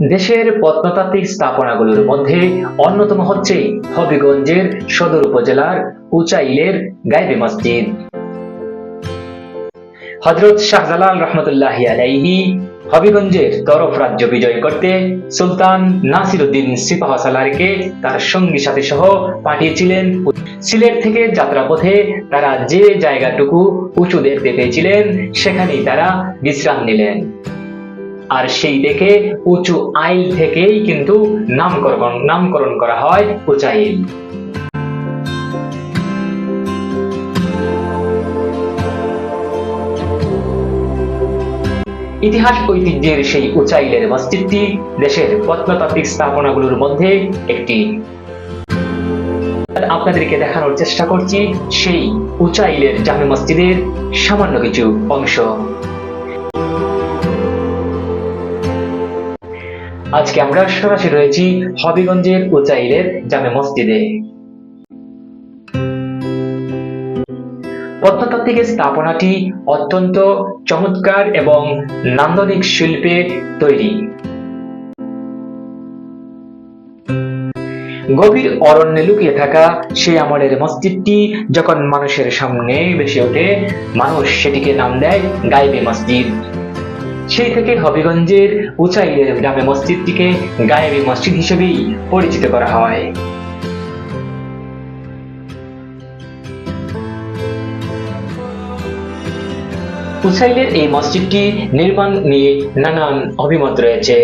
দেশের প্রত্নতাত্ত্বিক স্থাপনাগুলোর মধ্যে অন্যতম হচ্ছে হবিগঞ্জের সদর উপজেলার উচাইলের গাইবে মসজিদ। হজরত শাহজালাল রহমতুল্লাহ আলাইহি হবিগঞ্জের তরফ রাজ্য বিজয় করতে সুলতান নাসিরুদ্দিন সিপাহ সালারকে তার সঙ্গী সাথী সহ পাঠিয়েছিলেন। সিলেট থেকে যাত্রাপথে তারা যে জায়গাটুকু উঁচু দেখতে পেয়েছিলেন সেখানেই তারা বিশ্রাম নিলেন। আর সেই দেখে উঁচু আইল থেকেই কিন্তু নামকরণ নামকরণ করা হয় উঁচাইল ইতিহাস ঐতিহ্যের সেই উচাইলের মসজিদটি দেশের প্রত্নতাত্ত্বিক স্থাপনাগুলোর মধ্যে একটি। আপনাদেরকে দেখানোর চেষ্টা করছি সেই উচাইলের জামে মসজিদের সামান্য কিছু অংশ। আজকে আমরা সরাসরি রয়েছি হবিগঞ্জের উচাইলের জামে মসজিদে। প্রত্নতাত্ত্বিক স্থাপনাটি অত্যন্ত চমৎকার এবং নান্দনিক শিল্পে তৈরি। গভীর অরণ্যে লুকিয়ে থাকা সেই আমলের মসজিদটি যখন মানুষের সামনে বেশি ওঠে, মানুষ সেটিকে নাম দেয় গাইবে মসজিদ। সেই থেকে হবিগঞ্জের উচাই গ্রামে মসজিদটিকে গায়েবী মসজিদ হিসেবেই পরিচিত করা হয়। উসাইলের এই মসজিদটি নির্মাণ নিয়ে নানান অভিমত রয়েছে।